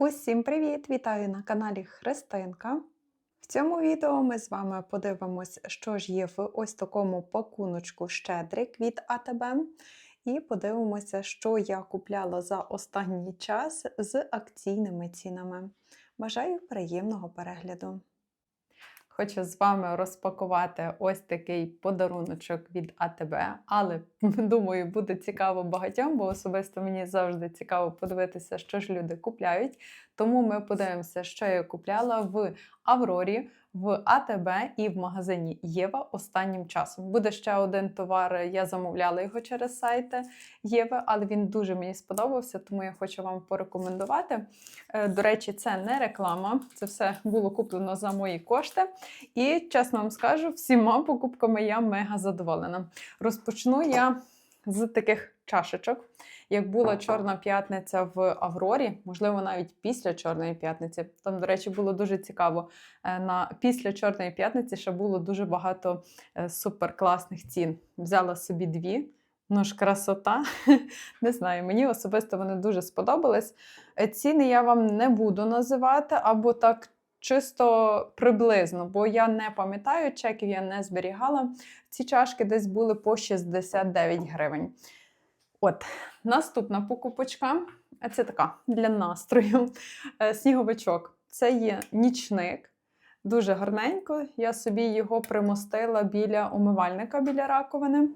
Усім привіт! Вітаю на каналі Христинка. В цьому відео ми з вами подивимось, що ж є в ось такому пакуночку Щедрик від АТБ. І подивимося, що я купляла за останній час з акційними цінами. Бажаю приємного перегляду! Хочу з вами розпакувати ось такий подаруночок від АТБ, але думаю, буде цікаво багатьом, бо особисто мені завжди цікаво подивитися, що ж люди купляють. Тому ми подивимося, що я купляла в Аврорі, в АТБ і в магазині Єва останнім часом. Буде ще один товар. Я замовляла його через сайт Єви, але він дуже мені сподобався, тому я хочу вам порекомендувати. Е, До речі, це не реклама, це все було куплено за мої кошти. І чесно вам скажу, всіма покупками я мега задоволена. Розпочну я з таких чашечок. Як була Чорна п'ятниця в Аврорі, можливо, навіть після Чорної п'ятниці. Там, до речі, було дуже цікаво. Е, На після Чорної п'ятниці ще було дуже багато е, суперкласних цін. Взяла собі дві. Ну ж, красота. Не знаю, мені особисто вони дуже сподобались. Е, Ціни я вам не буду називати, або так чисто приблизно, бо я не пам'ятаю, чеків я не зберігала. Ці чашки десь були по 69 гривень. От, наступна покупочка. Це така для настрою. Е, Сніговичок. Це є нічник. Дуже гарненько. Я собі його примостила біля умивальника біля раковини,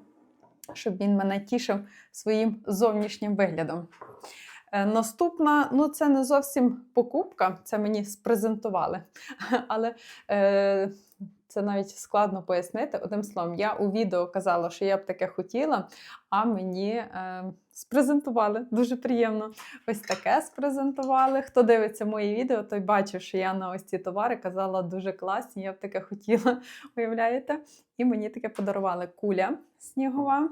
щоб він мене тішив своїм зовнішнім виглядом. Е, Наступна, ну це не зовсім покупка, це мені спрезентували. Але е, це навіть складно пояснити. Одним словом, я у відео казала, що я б таке хотіла, а мені е, спрезентували. Дуже приємно. Ось таке спрезентували. Хто дивиться мої відео, той бачив, що я на ось ці товари казала дуже класні, я б таке хотіла, уявляєте? І мені таке подарували куля снігова.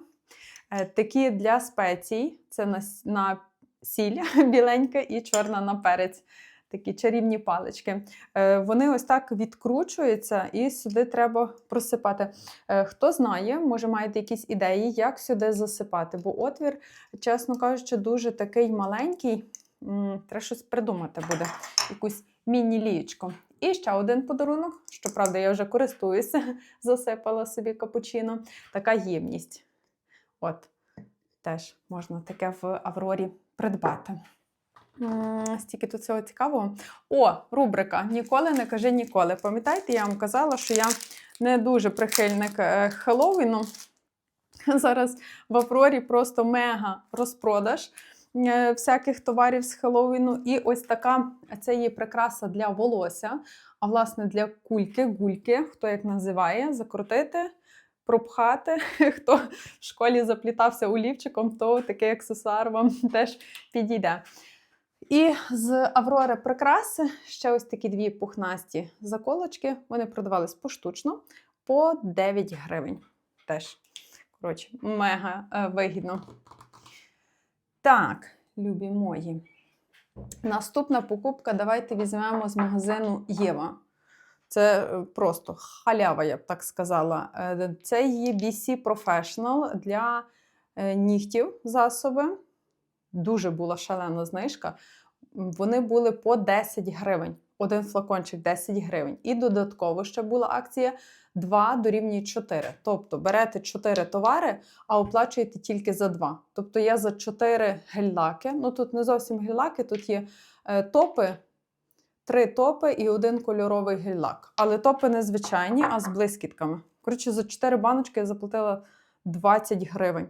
Е, Такі для спецій, це на, сіль біленька і чорна на перець. Такі чарівні палички. Е, Вони ось так відкручуються, і сюди треба просипати. Е, Хто знає, може маєте якісь ідеї, як сюди засипати, бо отвір, чесно кажучи, дуже такий маленький. Треба щось придумати буде, якусь міні-лієчку. І ще один подарунок, щоправда, я вже користуюся, засипала собі капучино. Така ємність. От, теж можна таке в Аврорі придбати. Стільки тут всього цікавого. О, рубрика Ніколи не кажи ніколи. Пам'ятаєте, я вам казала, що я не дуже прихильник е, Хеллоуіну. Зараз в Аврорі просто мега розпродаж е, всяких товарів з Хеллоуіну. І ось така це є прикраса для волосся, а власне для кульки, гульки, хто як називає, закрутити. Пропхати, хто в школі заплітався олівчиком, то такий аксесуар вам теж підійде. І з Аврори прикраси ще ось такі дві пухнасті заколочки. Вони продавались поштучно по 9 гривень. Теж, коротше, мега е, вигідно. Так, любі мої. Наступна покупка давайте візьмемо з магазину Єва. Це е, просто халява, я б так сказала. Е, Це є BC Professional для нігтів засоби. Дуже була шалена знижка. Вони були по 10 гривень. Один флакончик 10 гривень. І додатково ще була акція 2 дорівнює 4. Тобто берете 4 товари, а оплачуєте тільки за 2. Тобто я за 4 гель-лаки, ну тут не зовсім гель-лаки, тут є е, топи, три топи і один кольоровий гель-лак. Але топи не звичайні, а з блискітками. Коротше, за 4 баночки я заплатила 20 гривень.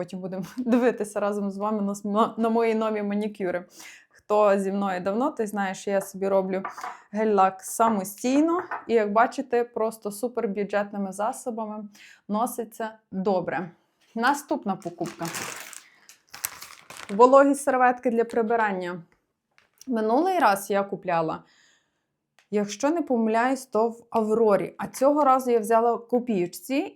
Потім будемо дивитися разом з вами на, на, мої нові манікюри. Хто зі мною давно, той знає, що я собі роблю гель-лак самостійно. І як бачите, просто супер бюджетними засобами носиться добре. Наступна покупка. Вологі серветки для прибирання. Минулий раз я купляла, якщо не помиляюсь, то в Аврорі. А цього разу я взяла в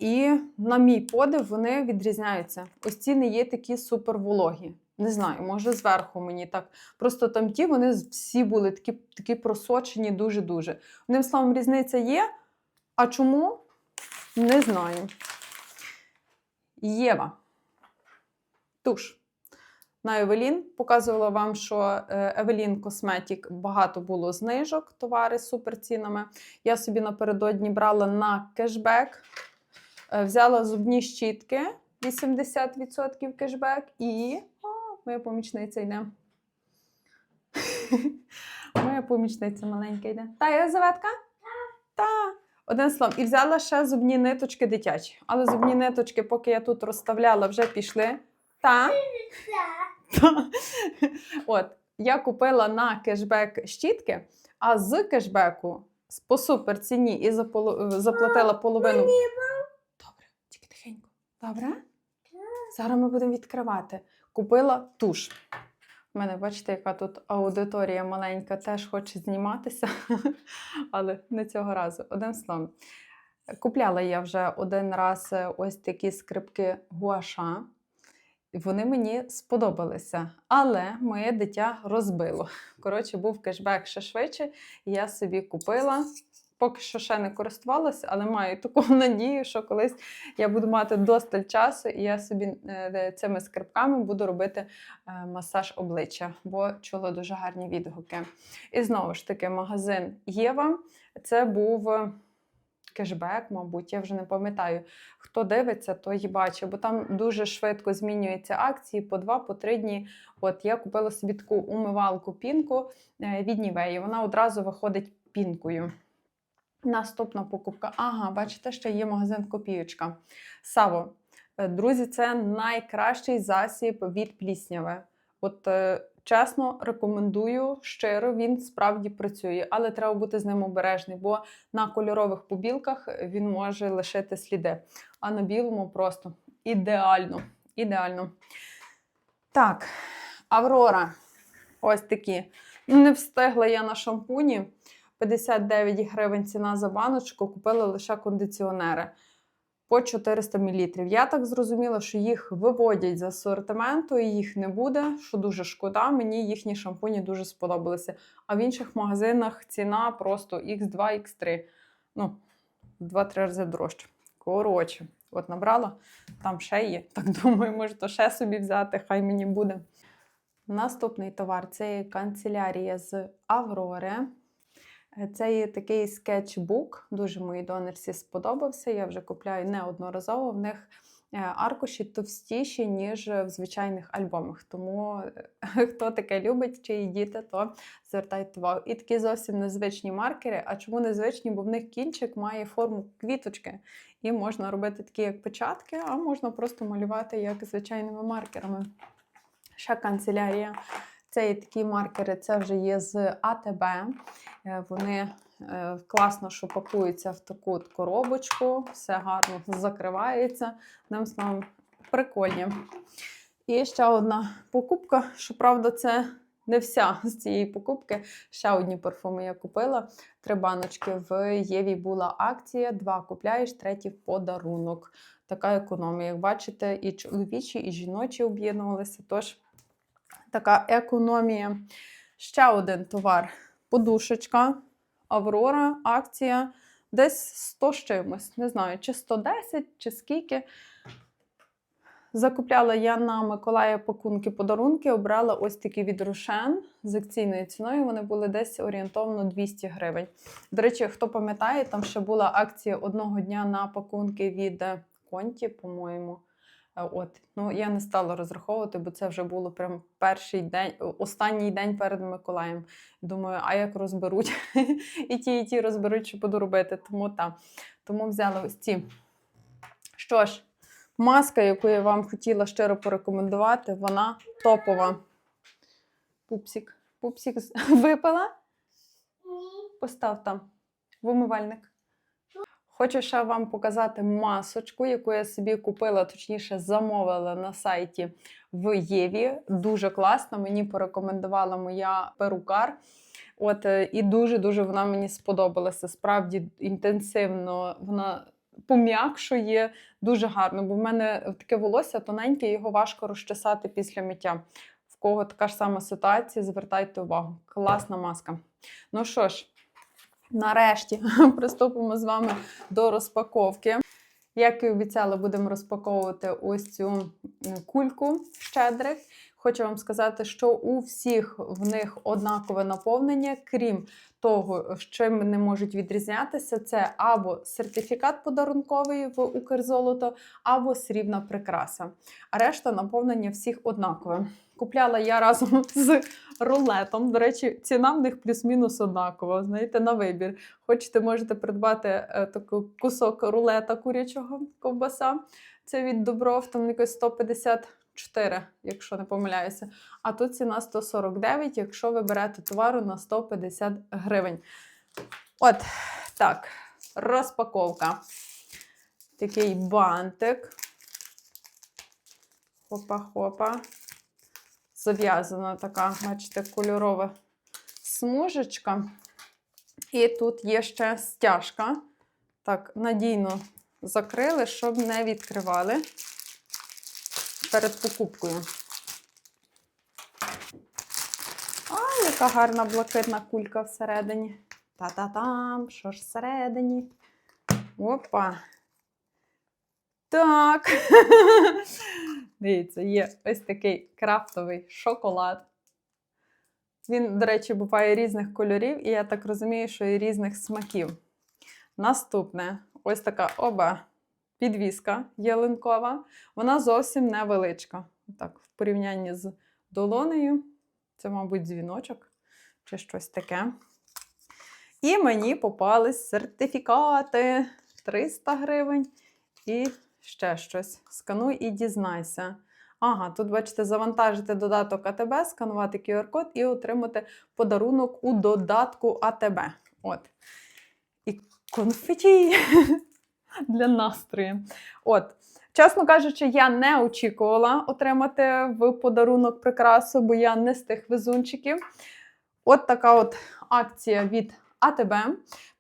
і на мій подив вони відрізняються. Ось ці не є такі супер вологі. Не знаю, може зверху мені так. Просто там ті вони всі були такі, такі просочені дуже-дуже. Одним словом, різниця є. А чому? Не знаю. Єва. Туш. На Евелін. Показувала вам, що е, Евелін Косметік багато було знижок, товари з суперцінами. Я собі напередодні брала на кешбек, Е, взяла зубні щітки 80% кешбек і. О, моя помічниця йде. Моя помічниця маленька йде. Та, Єлизаветка? Та. Один словом. І взяла ще зубні ниточки дитячі. Але зубні ниточки, поки я тут розставляла, вже пішли. Та. Та. От, я купила на кешбек щітки, а з кешбеку по супер ціні і заплатила половину. Добре, тільки тихенько. Добре? Зараз ми будемо відкривати. Купила туш. У мене, бачите, яка тут аудиторія маленька, теж хоче зніматися, але не цього разу. Одним словом. Купляла я вже один раз е, ось такі скрипки гуаша. Вони мені сподобалися, але моє дитя розбило. Коротше, був кешбек ще швидше, і я собі купила. Поки що ще не користувалася, але маю таку надію, що колись я буду мати досталь часу, і я собі е, цими скрипками буду робити е, масаж обличчя, бо чула дуже гарні відгуки. І знову ж таки, магазин Єва. Це був кешбек, мабуть, я вже не пам'ятаю. Хто дивиться, то і бачить, бо там дуже швидко змінюються акції по 2-3 дні. От я купила собі таку умивалку пінку е, від Нівеї. Вона одразу виходить пінкою. Наступна покупка. Ага, бачите, ще є магазин Копіючка. Саво. Е, Друзі, це найкращий засіб від плісняви. От е, чесно рекомендую щиро, він справді працює, але треба бути з ним обережний, бо на кольорових побілках він може лишити сліди. А на білому просто ідеально. Ідеально. Так, Аврора. Ось такі. Ну, Не встигла я на шампуні. 59 гривень ціна за баночку, купила лише кондиціонери по 400 мл. Я так зрозуміла, що їх виводять з асортименту і їх не буде, що дуже шкода. Мені їхні шампуні дуже сподобалися. А в інших магазинах ціна просто X2, X3. Ну, 2-3 рази дорожче. Коротше, от набрала, там ще є. Так думаю, може, то ще собі взяти, хай мені буде. Наступний товар це канцелярія з Аврори. Е, Це є такий скетчбук, дуже моїй донорці сподобався. Я вже купляю неодноразово. В них е, аркуші товстіші, ніж в звичайних альбомах. Тому е, хто таке любить, чиї діти, то звертайте увагу. І такі зовсім незвичні маркери. А чому незвичні? Бо в них кінчик має форму квіточки. І можна робити такі, як печатки, а можна просто малювати як звичайними маркерами. Ще канцелярія. Це є такі маркери, це вже є з АТБ. Е, Вони е, класно, що пакуються в таку от коробочку, все гарно закривається. Одним словом, прикольні. І ще одна покупка. Щоправда, це не вся з цієї покупки. Ще одні парфуми я купила. Три баночки в Єві була акція: два купляєш, третій в подарунок. Така економія. Як бачите, і чоловічі, і жіночі об'єднувалися. Тож така економія. Ще один товар. Подушечка. Аврора, акція. Десь 100 з чимось. Не знаю, чи 110, чи скільки. Закупляла я на Миколая пакунки подарунки, обрала ось такі від Рошен з акційною ціною. Вони були десь орієнтовно 200 гривень. До речі, хто пам'ятає, там ще була акція одного дня на пакунки від Конті, по-моєму. От, ну я не стала розраховувати, бо це вже було прям перший день, останній день перед Миколаєм. Думаю, а як розберуть? і ті, і ті розберуть, що буду робити. Тому та. Тому взяла ось ці. Що ж, маска, яку я вам хотіла щиро порекомендувати, вона топова. Пупсик з- випила? Постав там в умивальник. Хочу ще вам показати масочку, яку я собі купила, точніше, замовила на сайті в Єві. Дуже класно. Мені порекомендувала моя перукар. От е, і дуже-дуже вона мені сподобалася. Справді інтенсивно вона пом'якшує дуже гарно, бо в мене таке волосся тоненьке, його важко розчесати після миття. В кого така ж сама ситуація, звертайте увагу. Класна маска. Ну що ж, нарешті приступимо з вами до розпаковки. Як і обіцяла, будемо розпаковувати ось цю кульку щедрих. Хочу вам сказати, що у всіх в них однакове наповнення, крім того, з чим не можуть відрізнятися, це або сертифікат подарунковий в Укрзолото, або срібна прикраса. А решта наповнення всіх однакове. Купляла я разом з рулетом. До речі, ціна в них плюс-мінус однакова. Знаєте, на вибір. Хочете, можете придбати е, такий кусок рулета курячого ковбаса. Це від Добров, там якось 154, якщо не помиляюся. А тут ціна 149, якщо ви берете товару на 150 гривень. От так, розпаковка. Такий бантик. Хопа-хопа. Зав'язана така, бачите, кольорова смужечка. І тут є ще стяжка. Так, надійно закрили, щоб не відкривали перед покупкою. А, яка гарна блакитна кулька всередині. Та-та-там, що ж всередині? Опа. Так. Дивіться, є ось такий крафтовий шоколад. Він, до речі, буває різних кольорів, і я так розумію, що і різних смаків. Наступне ось така оба підвіска ялинкова. Вона зовсім невеличка. Так, в порівнянні з долонею. Це, мабуть, дзвіночок чи щось таке. І мені попались сертифікати 300 гривень і ще щось. Скануй і дізнайся. Ага, тут, бачите, завантажити додаток АТБ, сканувати QR-код і отримати подарунок у додатку АТБ. От. І конфеті для настрою. От. Чесно кажучи, я не очікувала отримати в подарунок прикрасу, бо я не з тих везунчиків. От така от акція від АТБ.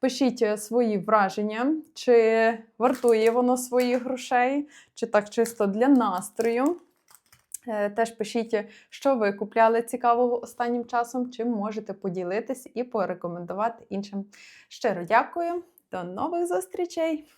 Пишіть свої враження, чи вартує воно своїх грошей, чи так чисто для настрою. Е, Теж пишіть, що ви купляли цікавого останнім часом, чим можете поділитись і порекомендувати іншим. Щиро дякую. До нових зустрічей!